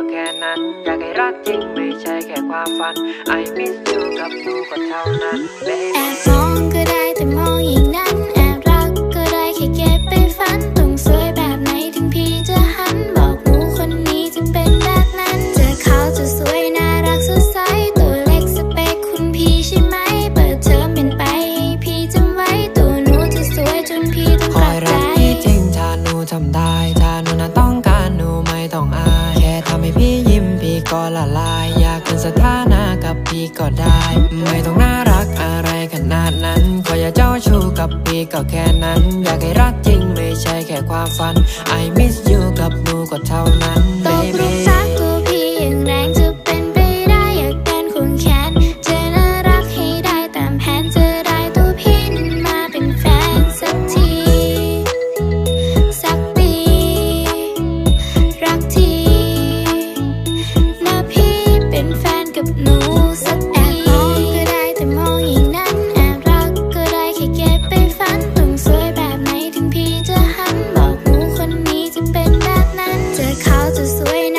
อแค่นั้น อยากให้รักจริงไม่ใช่แค่ความฝัน I miss you กับดูก็เท่านั้นแอบมองก็ได้แต่มองอย่างนั้นแอบรักก็ได้แค่เก็บไปฝันต้องสวยแบบไหนถึงพี่จะหันบอกหนูคนนี้จะเป็นแบบนั้นจะเขาจะสวยน่ารักสดใสตัวเล็กสเปคคุณพี่ใช่ไหมเปิดเธอเป็นไปพี่จำไว้ตัวหนูจะสวยจนพี่ต้องกลับใจคอยรักพี่จริงถ้าหนูทำได้ ก็ละลาย อยากเป็นสถานะกับพี่ก็ได้ ไม่ต้องน่ารักอะไรขนาดนั้น ขออย่าเจ้าชู้กับพี่ก็แค่นั้น อยากให้รักจริงไม่ใช่แค่ความฝัน I miss you กับหนูก็เท่านั้น just wait.